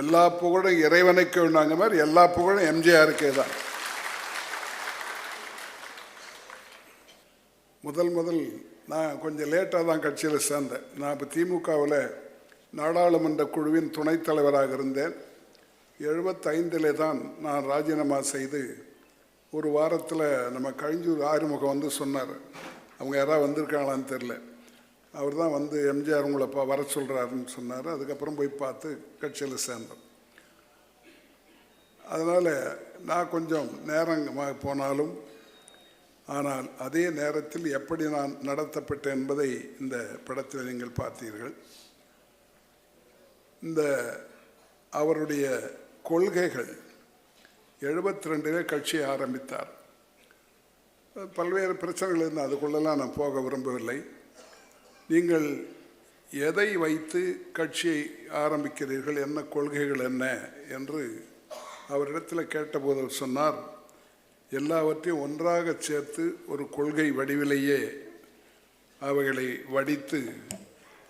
எல்லா புகழும் இறைவனுக்கு உண்டாங்க மாதிரி எல்லா புகழும் எம்ஜிஆருக்கே தான். முதல் முதல் நான் கொஞ்சம் லேட்டாக தான் கட்சியில் சேர்ந்தேன். நான் இப்போ திமுகவில் நாடாளுமன்ற குழுவின் துணைத் தலைவராக இருந்தேன். எழுபத்தைந்திலே தான் நான் ராஜினாமா செய்து ஒரு வாரத்தில் நம்ம கழிஞ்சூர் ஆறுமுகம் வந்து சொன்னார். அவங்க யாராவது வந்திருக்காங்களான்னு தெரில அவர் தான் வந்து எம்ஜிஆர் உங்களை பா வர சொல்கிறாருன்னு சொன்னார். அதுக்கப்புறம் போய் பார்த்து கட்சியில் சேர்ந்தோம். அதனால் நான் கொஞ்சம் நேரமாக போனாலும் ஆனால் அதே நேரத்தில் எப்படி நான் நடத்தப்பட்டேன் என்பதை இந்த படத்தில் நீங்கள் பார்த்தீர்கள். இந்த அவருடைய கொள்கைகள் எழுபத்தி ரெண்டிலே கட்சியை ஆரம்பித்தார். பல்வேறு பிரச்சனைகள் இருந்து அதுக்குள்ளெல்லாம் நான் போக விரும்பவில்லை. நீங்கள் எதை வைத்து கட்சியை ஆரம்பிக்கிறீர்கள் என்ன கொள்கைகள் என்ன என்று அவரிடத்தில் கேட்டபோது அவர் சொன்னார் எல்லாவற்றையும் ஒன்றாக சேர்த்து ஒரு கொள்கை வடிவிலேயே அவைகளை வடித்து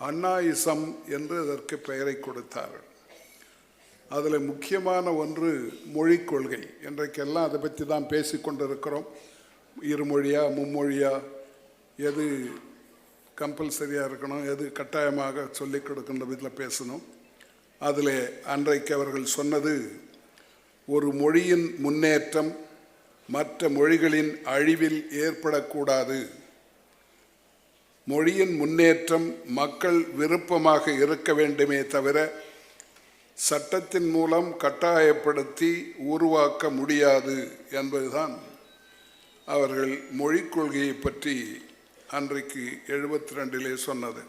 அண்ணாயிசம் என்று அதற்கு பெயரை கொடுத்தார்கள். அதில் முக்கியமான ஒன்று மொழிக் கொள்கை. இன்றைக்கெல்லாம் அதை பற்றி தான் பேசி கொண்டிருக்கிறோம் இருமொழியா மும்மொழியா எது கம்பல்சரியாக இருக்கணும். எது கட்டாயமாக சொல்லிக் கொடுக்கின்ற விதத்தில் பேசணும். அதில் அன்றைக்கு அவர்கள் சொன்னது ஒரு மொழியின் முன்னேற்றம் மற்ற மொழிகளின் அழிவில் ஏற்படக்கூடாது. மொழியின் முன்னேற்றம் மக்கள் விருப்பமாக இருக்க வேண்டுமே தவிர சட்டத்தின் மூலம் கட்டாயப்படுத்தி உருவாக்க முடியாது என்பதுதான் அவர்கள் மொழிக் கொள்கையை பற்றி அன்றைக்கு எழுபத்தி ரெண்டிலே சொன்னது.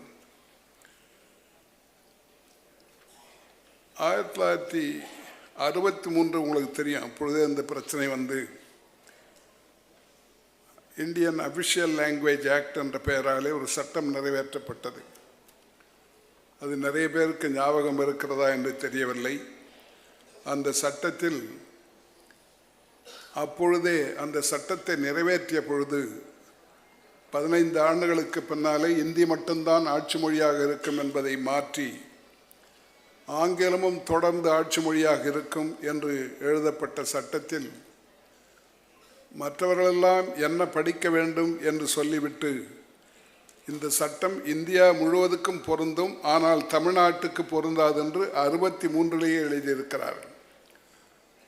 ஆயிரத்தி தொள்ளாயிரத்தி அறுபத்தி மூன்று உங்களுக்கு தெரியும். அப்பொழுதே இந்த பிரச்சனை வந்து இந்தியன் அஃபிஷியல் லாங்குவேஜ் ஆக்ட் என்ற பெயராலே ஒரு சட்டம் நிறைவேற்றப்பட்டது. அது நிறைய பேருக்கு ஞாபகம் இருக்கிறதா என்று தெரியவில்லை. அந்த சட்டத்தில் அப்பொழுதே அந்த சட்டத்தை நிறைவேற்றிய பொழுது பதினைந்து ஆண்டுகளுக்கு பின்னாலே இந்தி மட்டும்தான் ஆட்சி மொழியாக இருக்கும் என்பதை மாற்றி ஆங்கிலமும் தொடர்ந்து ஆட்சி மொழியாக இருக்கும் என்று எழுதப்பட்ட சட்டத்தில் மற்றவர்களெல்லாம் என்ன படிக்க வேண்டும் என்று சொல்லிவிட்டு இந்த சட்டம் இந்தியா முழுவதுக்கும் பொருந்தும் ஆனால் தமிழ்நாட்டுக்கு பொருந்தாது என்று அறுபத்தி மூன்றிலேயே எழுதியிருக்கிறார்கள்.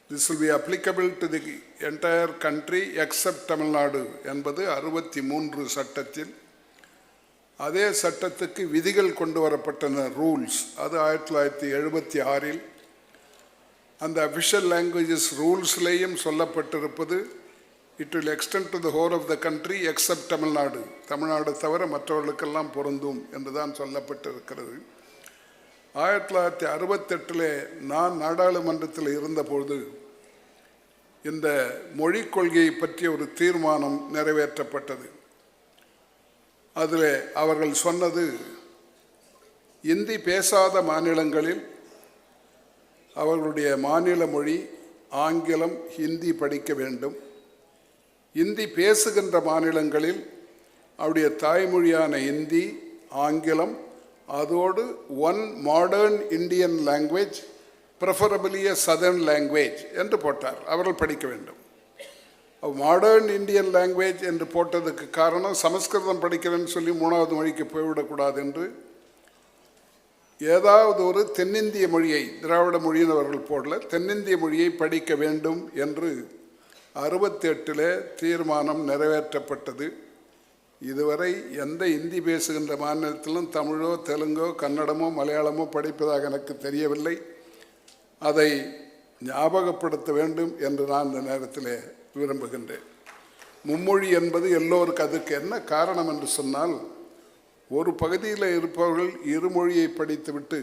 This will be applicable to the entire country except Tamil Nadu என்பது அறுபத்தி மூன்று சட்டத்தில். அதே சட்டத்துக்கு விதிகள் கொண்டு வரப்பட்டன ரூல்ஸ் அது ஆயிரத்தி தொள்ளாயிரத்தி எழுபத்தி ஆறில். அந்த அஃபிஷியல் லாங்குவேஜஸ் ரூல்ஸ்லேயும் சொல்லப்பட்டிருப்பது. It will extend to the whole of the country except Tamil Nadu Tamil Nadu தவிர மற்றவர்களுக்கெல்லாம் பொருந்தும் என்று தான் சொல்லப்பட்டிருக்கிறது. ஆயிரத்தி தொள்ளாயிரத்தி அறுபத்தெட்டில் நான் நாடாளுமன்றத்தில் இருந்தபோது இந்த மொழிக் கொள்கையை பற்றிய ஒரு தீர்மானம் நிறைவேற்றப்பட்டது. அதில் அவர்கள் சொன்னது இந்தி பேசாத மாநிலங்களில் அவர்களுடைய மாநில மொழி ஆங்கிலம் ஹிந்தி படிக்க வேண்டும். இந்தி பேசுகின்ற மாநிலங்களில் அவருடைய தாய்மொழியான இந்தி ஆங்கிலம் அதோடு one modern Indian language preferably a southern language என்று போட்டார். அவர்கள் படிக்க வேண்டும். மாடர்ன் இந்தியன் லாங்குவேஜ் என்று போட்டதுக்கு காரணம் சமஸ்கிருதம் படிக்கிறேன்னு சொல்லி மூணாவது மொழிக்கு போய்விடக்கூடாது என்று ஏதாவது ஒரு தென்னிந்திய மொழியை திராவிட மொழியின் அவர்கள் போடல. தென்னிந்திய மொழியை படிக்க வேண்டும் என்று அறுபத்தி எட்டில் தீர்மானம் நிறைவேற்றப்பட்டது. இதுவரை எந்த இந்தி பேசுகின்ற மாநிலத்திலும் தமிழோ தெலுங்கோ கன்னடமோ மலையாளமோ படிப்பதாக எனக்கு தெரியவில்லை. அதை ஞாபகப்படுத்த வேண்டும் என்று நான் இந்த நேரத்தில் விரும்புகின்றேன். மும்மொழி என்பது எல்லோருக்கு அதுக்கு என்ன காரணம் என்று சொன்னால் ஒரு பகுதியில் இருப்பவர்கள் இருமொழியை படித்துவிட்டு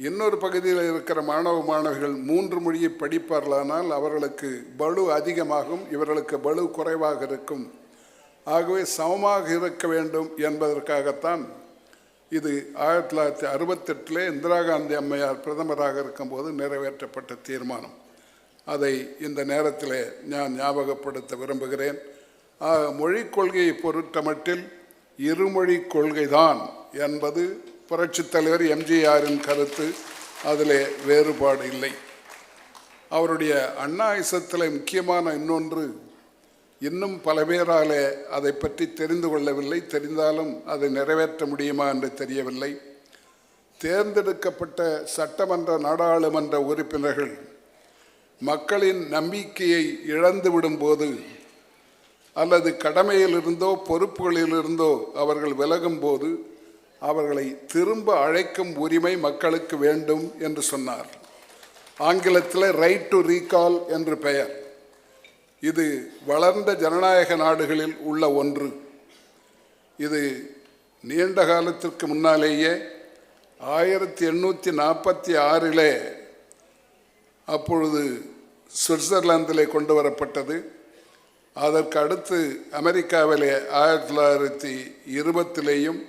இன்னொரு பகுதியில் இருக்கிற மாணவ மாணவிகள் மூன்று மொழியை படிப்பார்களானால் அவர்களுக்கு பளு அதிகமாகும் இவர்களுக்கு பளு குறைவாக இருக்கும். ஆகவே சமமாக இருக்க வேண்டும் என்பதற்காகத்தான் இது ஆயிரத்தி தொள்ளாயிரத்தி அறுபத்தெட்டில் இந்திரா காந்தி அம்மையார் பிரதமராக இருக்கும்போது நிறைவேற்றப்பட்ட தீர்மானம். அதை இந்த நேரத்தில் நான் ஞாபகப்படுத்த விரும்புகிறேன். மொழிக் கொள்கையை பொறுத்தமட்டில் இருமொழி கொள்கைதான் என்பது புரட்சித் தலைவர் எம்ஜிஆரின் கருத்து. அதில் வேறுபாடு இல்லை. அவருடைய அண்ணா இசத்தில் முக்கியமான இன்னொன்று இன்னும் பல பேராலே அதை பற்றி தெரிந்து கொள்ளவில்லை. தெரிந்தாலும் அதை நிறைவேற்ற முடியுமா என்று தெரியவில்லை. தேர்ந்தெடுக்கப்பட்ட சட்டமன்ற நாடாளுமன்ற உறுப்பினர்கள் மக்களின் நம்பிக்கையை இழந்து விடும்போது அல்லது கடமையிலிருந்தோ பொறுப்புகளிலிருந்தோ அவர்கள் விலகும் போது அவர்களை திரும்ப அழைக்கும் உரிமை மக்களுக்கு வேண்டும் என்று சொன்னார். ஆங்கிலத்தில் ரைட் டு ரீகால் என்று பெயர். இது வளர்ந்த ஜனநாயக நாடுகளில் உள்ள ஒன்று. இது நீண்ட காலத்திற்கு முன்னாலேயே ஆயிரத்தி எண்ணூற்றி நாற்பத்தி ஆறிலே அப்பொழுது சுவிட்சர்லாந்திலே கொண்டு வரப்பட்டது அதற்கு அடுத்து அமெரிக்காவிலே ஆயிரத்தி தொள்ளாயிரத்தி இருபத்திலேயும்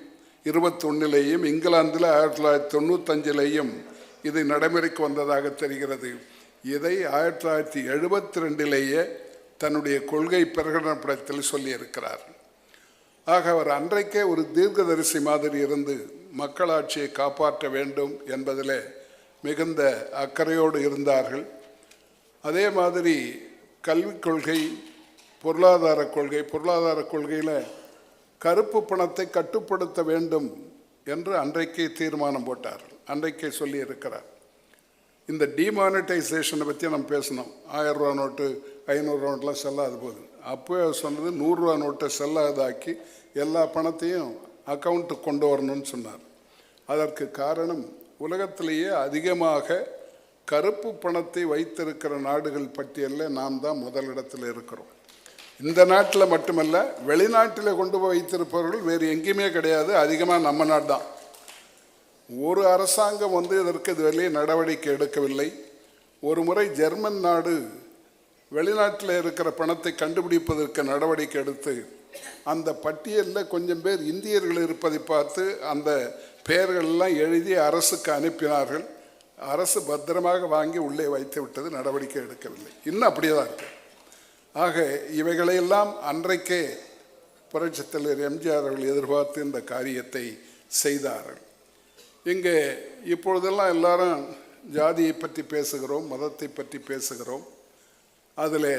இருபத்தொன்னிலேயும் இங்கிலாந்தில் ஆயிரத்தி தொள்ளாயிரத்தி தொண்ணூத்தஞ்சிலேயும் இது நடைமுறைக்கு வந்ததாக தெரிகிறது. இதை ஆயிரத்தி தொள்ளாயிரத்தி எழுபத்தி ரெண்டிலேயே தன்னுடைய கொள்கை பிரகடனப்படத்தில் சொல்லியிருக்கிறார். ஆக அவர் அன்றைக்கே ஒரு தீர்க்கதரிசி மாதிரி இருந்து மக்களாட்சியை காப்பாற்ற வேண்டும் என்பதில் மிகுந்த அக்கறையோடு இருந்தார்கள். அதே மாதிரி கல்விக் கொள்கை பொருளாதார கொள்கை பொருளாதார கொள்கையில் கருப்பு பணத்தை கட்டுப்படுத்த வேண்டும் என்று அன்றைக்கே தீர்மானம் போட்டார். அன்றைக்கே சொல்லி இருக்கிறார் இந்த டிமானிட்டைசேஷனை பற்றி நம்ம பேசணும். ஆயிரம் ரூபா நோட்டு ஐநூறுரூவா நோட்டெலாம் செல்லாது போகுது அப்போ சொன்னது நூறுரூவா நோட்டை செல்லாதாக்கி எல்லா பணத்தையும் அக்கௌண்ட்டுக்கு கொண்டு வரணும்னு சொன்னார். அதற்கு காரணம் உலகத்திலேயே அதிகமாக கருப்பு பணத்தை வைத்திருக்கிற நாடுகள் பட்டியலில் நாம் தான் முதலிடத்தில் இருக்கிறோம். இந்த நாட்டில் மட்டுமல்ல வெளிநாட்டில் கொண்டு போய் வைத்திருப்பவர்கள் வேறு எங்கேயுமே கிடையாது அதிகமாக நம்ம நாடு தான். ஒரு அரசாங்கம் வந்து இதற்கு இதுவரையிலே நடவடிக்கை எடுக்கவில்லை. ஒரு முறை ஜெர்மன் நாடு வெளிநாட்டில் இருக்கிற பணத்தை கண்டுபிடிப்பதற்கு நடவடிக்கை எடுத்து அந்த பட்டியலில் கொஞ்சம் பேர் இந்தியர்கள் இருப்பதை பார்த்து அந்த பெயர்கள் எல்லாம் எழுதி அரசுக்கு அனுப்பினார்கள். அரசு பத்திரமாக வாங்கி உள்ளே வைத்து விட்டது நடவடிக்கை எடுக்கவில்லை. இன்னும் அப்படியே தான் இருக்கு. ஆக இவைகளையெல்லாம் அன்றைக்கே புரட்சித் தலைவர் எம்ஜிஆர் அவர்கள் எதிர்பார்த்து இந்த காரியத்தை செய்தார்கள். இங்கே இப்பொழுதெல்லாம் எல்லாரும் ஜாதியை பற்றி பேசுகிறோம் மதத்தை பற்றி பேசுகிறோம். அதில்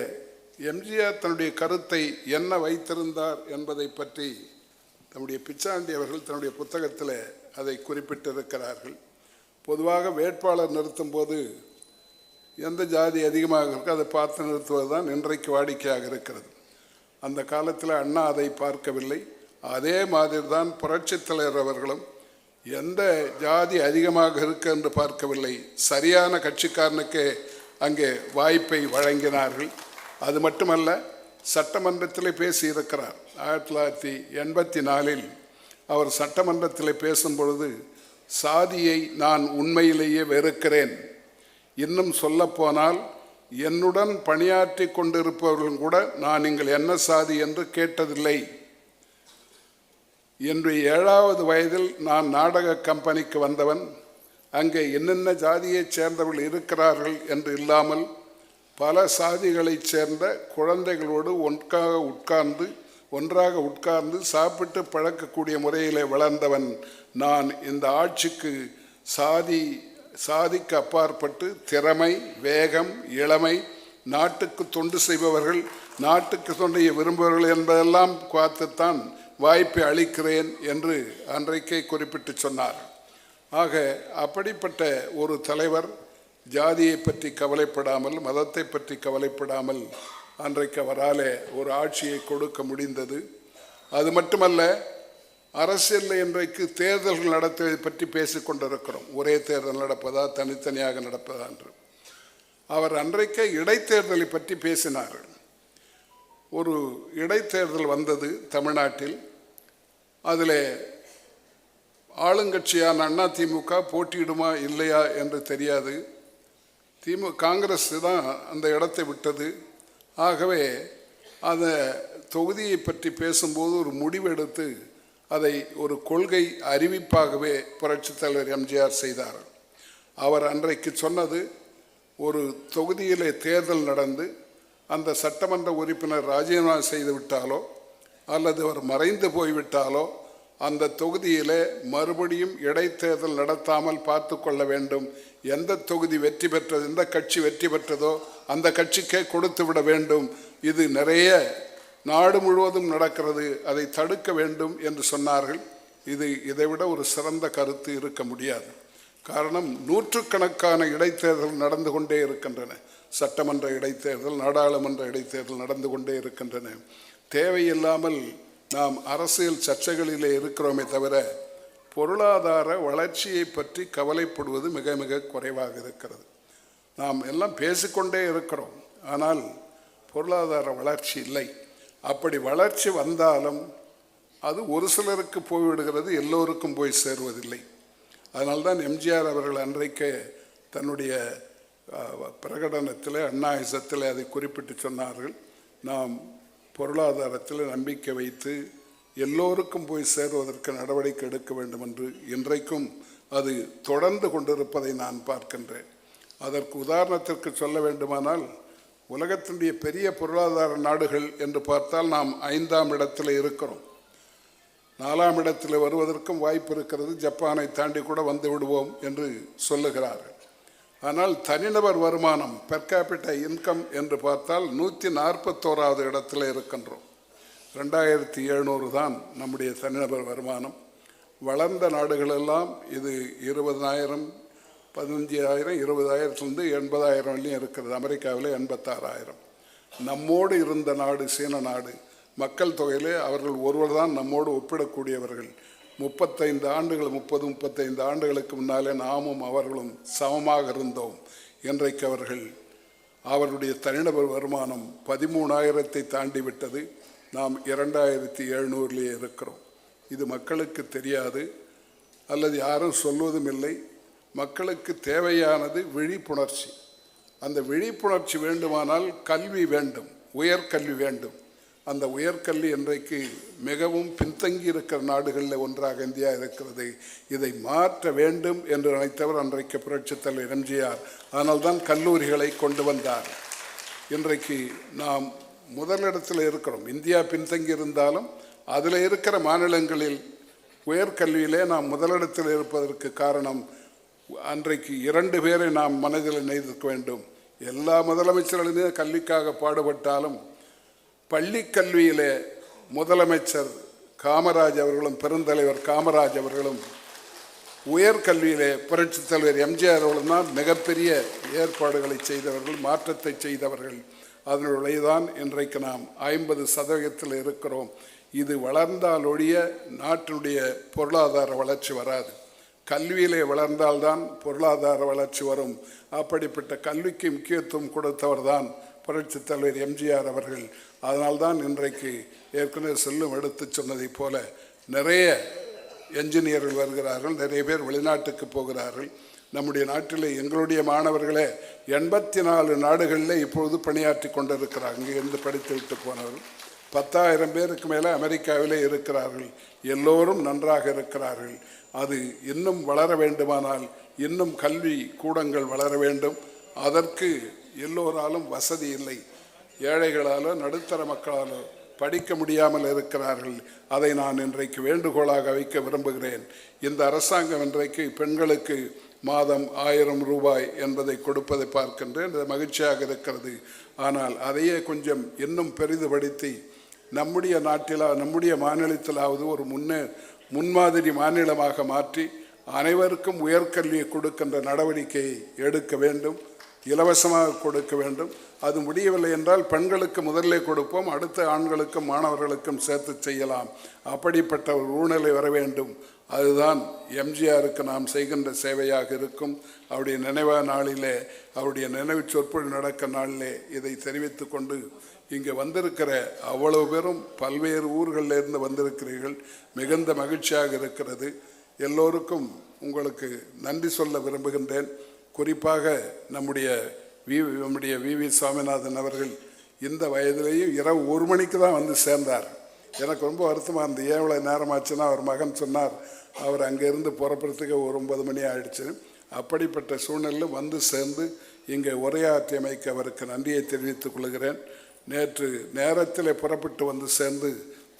எம்ஜிஆர் தன்னுடைய கருத்தை என்ன வைத்திருந்தார் என்பதை பற்றி தன்னுடைய பிச்சாண்டி அவர்கள் தன்னுடைய புத்தகத்தில் அதை குறிப்பிட்டிருக்கிறார்கள். பொதுவாக வேட்பாளர் நிறுத்தும்போது எந்த ஜாதி அதிகமாக இருக்கோ அதை பார்த்து நிறுத்துவது தான் இன்றைக்கு வாடிக்கையாக இருக்கிறது. அந்த காலத்தில் அண்ணா அதை பார்க்கவில்லை. அதே மாதிரி தான் புரட்சித் தலைவர் அவர்களும் எந்த ஜாதி அதிகமாக இருக்கு என்று பார்க்கவில்லை. சரியான கட்சிக்காரனுக்கு அங்கே வாய்ப்பை வழங்கினார்கள். அது மட்டுமல்ல சட்டமன்றத்தில் பேசியிருக்கிறார். ஆயிரத்தி தொள்ளாயிரத்தி எண்பத்தி நாலில் அவர் சட்டமன்றத்தில் பேசும்பொழுது சாதியை நான் உண்மையிலேயே வெறுக்கிறேன். இன்னும் சொல்லப்போனால் என்னுடன் பணியாற்றி கொண்டிருப்பவர்களும் கூட நான் நீங்கள் என்ன சாதி என்று கேட்டதில்லை. என்று ஏழாவது வயதில் நான் நாடக கம்பெனிக்கு வந்தவன். அங்கே என்னென்ன ஜாதியைச் சேர்ந்தவர்கள் இருக்கிறார்கள் என்று இல்லாமல் பல சாதிகளைச் சேர்ந்த குழந்தைகளோடு ஒன்றாக உட்கார்ந்து ஒன்றாக உட்கார்ந்து சாப்பிட்டு பழக்கக்கூடிய முறையிலே வளர்ந்தவன் நான். இந்த ஆட்சிக்கு சாதி சாதிக்கு அப்பாற்பட்டு திறமை வேகம் இளமை நாட்டுக்கு தொண்டு செய்பவர்கள் நாட்டுக்கு தொண்டைய விரும்புபவர்கள் என்பதெல்லாம் பார்த்துத்தான் வாய்ப்பை அளிக்கிறேன் என்று அன்றைக்கே குறிப்பிட்டு சொன்னார். ஆக அப்படிப்பட்ட ஒரு தலைவர் ஜாதியை பற்றி கவலைப்படாமல் மதத்தை பற்றி கவலைப்படாமல் அன்றைக்கு அவராலே ஒரு ஆட்சியை கொடுக்க முடிந்தது. அது மட்டுமல்ல அரசியலில் இன்றைக்கு தேர்தல்கள் நடத்துவதை பற்றி பேசிக்கொண்டிருக்கிறோம் ஒரே தேர்தல் நடப்பதா தனித்தனியாக நடப்பதா என்று. அவர் அன்றைக்கே இடைத்தேர்தலை பற்றி பேசினார் ஒரு இடைத்தேர்தல் வந்தது தமிழ்நாட்டில். அதில் ஆளுங்கட்சியான அண்ணா திமுக போட்டியிடுமா இல்லையா என்று தெரியாது. திமு காங்கிரஸ் தான் அந்த இடத்தை விட்டது. ஆகவே அந்த தொகுதியை பற்றி பேசும்போது ஒரு முடிவெடுத்து அதை ஒரு கொள்கை அறிவிப்பாகவே புரட்சித் தலைவர் எம்ஜிஆர் செய்தார். அவர் அன்றைக்கு சொன்னது ஒரு தொகுதியிலே தேர்தல் நடந்து அந்த சட்டமன்ற உறுப்பினர் ராஜினாமா செய்து விட்டாலோ அல்லது அவர் மறைந்து போய்விட்டாலோ அந்த தொகுதியிலே மறுபடியும் இடைத்தேர்தல் நடத்தாமல் பார்த்து கொள்ள வேண்டும். எந்த தொகுதி வெற்றி பெற்றது எந்த கட்சி வெற்றி பெற்றதோ அந்த கட்சிக்கே கொடுத்து விட வேண்டும். இது நிறைய நாடு முழுவதும் நடக்கிறது. அதை தடுக்க வேண்டும் என்று சொன்னார்கள். இது இதைவிட ஒரு சிறந்த கருத்து இருக்க முடியாது. காரணம் நூற்றுக்கணக்கான இடைத்தேர்தல் நடந்து கொண்டே இருக்கின்றன. சட்டமன்ற இடைத்தேர்தல் நாடாளுமன்ற இடைத்தேர்தல் நடந்து கொண்டே இருக்கின்றன. தேவையில்லாமல் நாம் அரசியல் சர்ச்சைகளிலே இருக்கிறோமே தவிர பொருளாதார வளர்ச்சியை பற்றி கவலைப்படுவது மிக மிக குறைவாக இருக்கிறது. நாம் எல்லாம் பேசிக்கொண்டே இருக்கிறோம். ஆனால் பொருளாதார வளர்ச்சி இல்லை. அப்படி வளர்ச்சி வந்தாலும் அது ஒரு சிலருக்கு போய்விடுகிறது எல்லோருக்கும் போய் சேருவதில்லை. அதனால்தான் எம்ஜிஆர் அவர்கள் அன்றைக்கே தன்னுடைய பிரகடனத்தில் பிரகடனத்தில் அண்ணாயுசத்தில் அதை குறிப்பிட்டு சொன்னார்கள். நாம் பொருளாதாரத்தில் நம்பிக்கை வைத்து எல்லோருக்கும் போய் சேருவதற்கு நடவடிக்கை எடுக்க வேண்டும் என்று இன்றைக்கும் அது தொடர்ந்து கொண்டிருப்பதை நான் பார்க்கின்றேன். அதற்கு உதாரணத்திற்கு சொல்ல வேண்டுமானால் உலகத்தினுடைய பெரிய பொருளாதார நாடுகள் என்று பார்த்தால் நாம் ஐந்தாம் இடத்தில் இருக்கிறோம். நாலாம் இடத்தில் வருவதற்கும் வாய்ப்பு இருக்கிறது. ஜப்பானை தாண்டி கூட வந்து விடுவோம் என்று சொல்லுகிறார்கள். ஆனால் தனிநபர் வருமானம் பெர் கேபிட்ட இன்கம் என்று பார்த்தால் நூற்றி நாற்பத்தோராவது இடத்துல இருக்கின்றோம். ரெண்டாயிரத்தி எழுநூறு தான் நம்முடைய தனிநபர் வருமானம். வளர்ந்த நாடுகளெல்லாம் இது இருபதாயிரம் பதினஞ்சாயிரம் இருபதாயிரத்துலேருந்து எண்பதாயிரம் வரையும் இருக்கிறது அமெரிக்காவில் எண்பத்தாறாயிரம். நம்மோடு இருந்த நாடு சீன நாடு. மக்கள் தொகையிலே அவர்கள் ஒருவர் தான் நம்மோடு ஒப்பிடக்கூடியவர்கள். முப்பத்தைந்து ஆண்டுகள் முப்பது முப்பத்தைந்து ஆண்டுகளுக்கு முன்னாலே நாமும் அவர்களும் சமமாக இருந்தோம். இன்றைக்கு அவர்கள் அவர்களுடைய தனிநபர் வருமானம் பதிமூணாயிரத்தை தாண்டி விட்டது நாம் இரண்டாயிரத்தி எழுநூறுலேயே இருக்கிறோம். இது மக்களுக்கு தெரியாது அல்லது யாரும் சொல்வதும் இல்லை. மக்களுக்கு தேவையானது விழிப்புணர்ச்சி. அந்த விழிப்புணர்ச்சி வேண்டுமானால் கல்வி வேண்டும் உயர்கல்வி வேண்டும். அந்த உயர்கல்வி இன்றைக்கு மிகவும் பின்தங்கி இருக்கிற நாடுகளில் ஒன்றாக இந்தியா இருக்கிறது இதை மாற்ற வேண்டும் என்று நினைத்தவர் அன்றைக்கு புரட்சித்தலைவர் எம்ஜிஆர். அதனால்தான் கல்லூரிகளை கொண்டு வந்தார். இன்றைக்கு நாம் முதலிடத்தில் இருக்கிறோம். இந்தியா பின்தங்கி இருந்தாலும் அதில் இருக்கிற மாநிலங்களில் உயர்கல்வியிலே நாம் முதலிடத்தில் இருப்பதற்கு காரணம் அன்றைக்கு இரண்டு பேரை நாம் மனதில் நினைத்திருக்க வேண்டும். எல்லா முதலமைச்சர்களுமே கல்விக்காக பாடுபட்டாலும் பள்ளி கல்வியிலே முதலமைச்சர் காமராஜ் அவர்களும் பெருந்தலைவர் காமராஜ் அவர்களும் உயர்கல்வியிலே புரட்சித் தலைவர் எம்ஜிஆர் அவர்களும் தான் மிகப்பெரிய ஏற்பாடுகளை செய்தவர்கள் மாற்றத்தை செய்தவர்கள். அதனுடைய தான் இன்றைக்கு நாம் ஐம்பது சதவீதத்தில் இருக்கிறோம். இது வளர்ந்தால் ஒழிய நாட்டினுடைய பொருளாதார வளர்ச்சி வராது. கல்வியிலே வளர்ந்தால்தான் பொருளாதார வளர்ச்சி வரும். அப்படிப்பட்ட கல்விக்கு முக்கியத்துவம் கொடுத்தவர் தான் புரட்சித் தலைவர் எம்ஜிஆர் அவர்கள் அதனால்தான் இன்றைக்கு ஏற்கனவே செல்லும் எடுத்து சொன்னதைப் போல நிறைய என்ஜினியர்கள் வருகிறார்கள் நிறைய பேர் வெளிநாட்டுக்கு போகிறார்கள். நம்முடைய நாட்டில் எங்களுடைய மாணவர்களே எண்பத்தி நாலு நாடுகளில் இப்பொழுது பணியாற்றி கொண்டிருக்கிறாங்க இங்கிருந்து படித்து விட்டு போனவர்கள். பத்தாயிரம் பேருக்கு மேலே அமெரிக்காவிலே இருக்கிறார்கள். எல்லோரும் நன்றாக இருக்கிறார்கள். அது இன்னும் வளர வேண்டுமானால் இன்னும் கல்வி கூடங்கள் வளர வேண்டும். அதற்கு எல்லோராலும் வசதி இல்லை. ஏழைகளாலோ நடுத்தர மக்களாலோ படிக்க முடியாமல் இருக்கிறார்கள். அதை நான் இன்றைக்கு வேண்டுகோளாக வைக்க விரும்புகிறேன். இந்த அரசாங்கம் இன்றைக்கு பெண்களுக்கு மாதம் ஆயிரம் ரூபாய் என்பதை கொடுப்பதை பார்க்கின்றேன். மகிழ்ச்சியாக இருக்கிறது. ஆனால் அதையே கொஞ்சம் இன்னும் பெரிதுபடுத்தி நம்முடைய நாட்டிலா நம்முடைய மாநிலத்திலாவது ஒரு முன்னே முன்மாதிரி மாநிலமாக மாற்றி அனைவருக்கும் உயர்கல்வியை கொடுக்கின்ற நடவடிக்கையை எடுக்க வேண்டும். இலவசமாக கொடுக்க வேண்டும். அது முடியவில்லை என்றால் பெண்களுக்கு முதல்ல கொடுப்போம் அடுத்த ஆண்களுக்கும் மாணவர்களுக்கும் சேர்த்து செய்யலாம். அப்படிப்பட்ட ஒரு ஊழலை வர வேண்டும். அதுதான் எம்ஜிஆருக்கு நாம் செய்கின்ற சேவையாக இருக்கும். அவருடைய நினைவா நாளிலே அவருடைய நினைவு சொற்பொழி நடக்க நாளிலே இதை தெரிவித்து கொண்டு இங்கே வந்திருக்கிற அவ்வளவு பேரும் பல்வேறு ஊர்களிலிருந்து வந்திருக்கிறீர்கள். மிகுந்த மகிழ்ச்சியாக இருக்கிறது. எல்லோருக்கும் உங்களுக்கு நன்றி சொல்ல விரும்புகின்றேன். குறிப்பாக நம்முடைய வி நம்முடைய வி வி சுவாமிநாதன் அவர்கள் இந்த வயதிலேயும் இரவு ஒரு மணிக்கு தான் வந்து சேர்ந்தார். எனக்கு ரொம்ப வருத்தமாக இருந்தது. ஏன் இவ்வளோ நேரமாச்சுன்னா அவர் மகன் சொன்னார் அவர் அங்கேருந்து புறப்படுறதுக்கு ஒரு ஒன்பது மணி ஆயிடுச்சு. அப்படிப்பட்ட சூழ்நிலையில் வந்து சேர்ந்து இங்கே உரையாற்றியமைக்கு அவருக்கு நன்றியை தெரிவித்துக் கொள்கிறேன். நேற்று நேரத்தில் புறப்பட்டு வந்து சேர்ந்து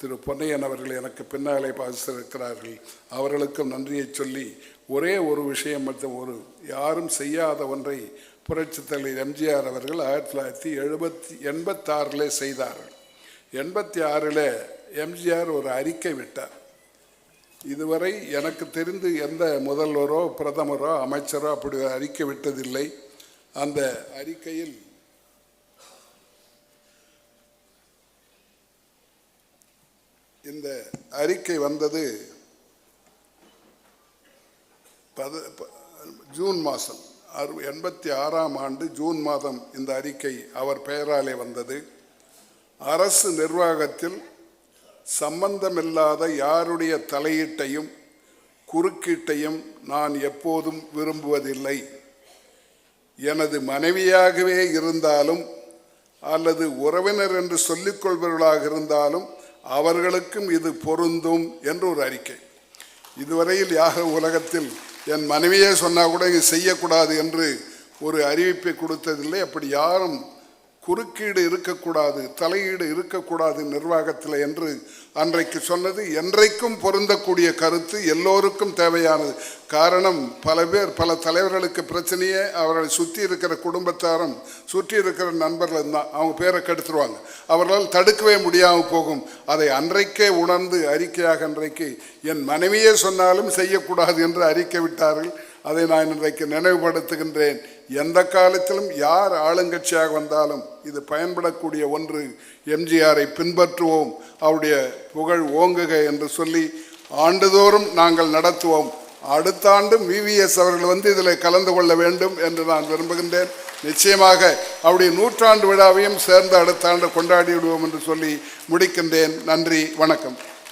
திரு பொன்னையன் அவர்கள் எனக்கு பின்னாலே பாசித்திருக்கிறார்கள் அவர்களுக்கும் நன்றியை சொல்லி ஒரே ஒரு விஷயம் மட்டும் ஒரு யாரும் செய்யாத ஒன்றை புரட்சித்தலை எம்ஜிஆர் அவர்கள் ஆயிரத்தி தொள்ளாயிரத்தி எழுபத்தி எண்பத்தாறில் செய்தார்கள். எண்பத்தி ஆறில் எம்ஜிஆர் ஒரு அறிக்கை விட்டார். இதுவரை எனக்கு தெரிந்து எந்த முதல்வரோ பிரதமரோ அமைச்சரோ அப்படி அறிக்கை விட்டதில்லை. அந்த அறிக்கையில் இந்த அறிக்கை வந்தது அது ஜூன் மாதம் அறு எண்பத்தி ஆறாம் ஆண்டு ஜூன் மாதம் இந்த அறிக்கை அவர் பெயராலே வந்தது. அரசு நிர்வாகத்தில் சம்பந்தமில்லாத யாருடைய தலையீட்டையும் குறுக்கீட்டையும் நான் எப்போதும் விரும்புவதில்லை. எனது மனைவியாகவே இருந்தாலும் அல்லது உறவினர் என்று சொல்லிக்கொள்பவர்களாக இருந்தாலும் அவர்களுக்கும் இது பொருந்தும் என்று ஒரு அறிக்கை. இதுவரையில் யாக உலகத்தில் என் மனைவியே சொன்னால் கூட இங்கே செய்யக்கூடாது என்று ஒரு அறிவிப்பை கொடுத்ததில்லை. அப்படி யாரும் குறுக்கீடு இருக்கக்கூடாது தலையீடு இருக்கக்கூடாது நிர்வாகத்தில் என்று அன்றைக்கு சொன்னது என்றைக்கும் பொருந்தக்கூடிய கருத்து எல்லோருக்கும் தேவையானது. காரணம் பல பேர் பல தலைவர்களுக்கு பிரச்சனையே அவர்களை சுற்றி இருக்கிற குடும்பத்தாரும் சுற்றி இருக்கிற நண்பர்கள் தான். அவங்க பேரை கெடுத்துருவாங்க. அவர்களால் தடுக்கவே முடியாமல் போகும். அதை அன்றைக்கே உணர்ந்து அறிக்கையாக அன்றைக்கு என் மனைவியே சொன்னாலும் செய்யக்கூடாது என்று அறிக்கை விட்டார்கள். அதை நான் இன்றைக்கு நினைவுபடுத்துகின்றேன். எந்த காலத்திலும் யார் ஆளுங்கட்சியாக வந்தாலும் இது பயன்படக்கூடிய ஒன்று. எம்ஜிஆரை பின்பற்றுவோம். அவருடைய புகழ் ஓங்குக என்று சொல்லி ஆண்டுதோறும் நாங்கள் நடத்துவோம். அடுத்த ஆண்டும் விவிஎஸ் அவர்கள் வந்து இதில் கலந்து கொள்ள வேண்டும் என்று நான் விரும்புகின்றேன். நிச்சயமாக அவருடைய நூற்றாண்டு விழாவையும் சேர்ந்து அடுத்த ஆண்டு கொண்டாடி விடுவோம் என்று சொல்லி முடிக்கின்றேன். நன்றி வணக்கம்.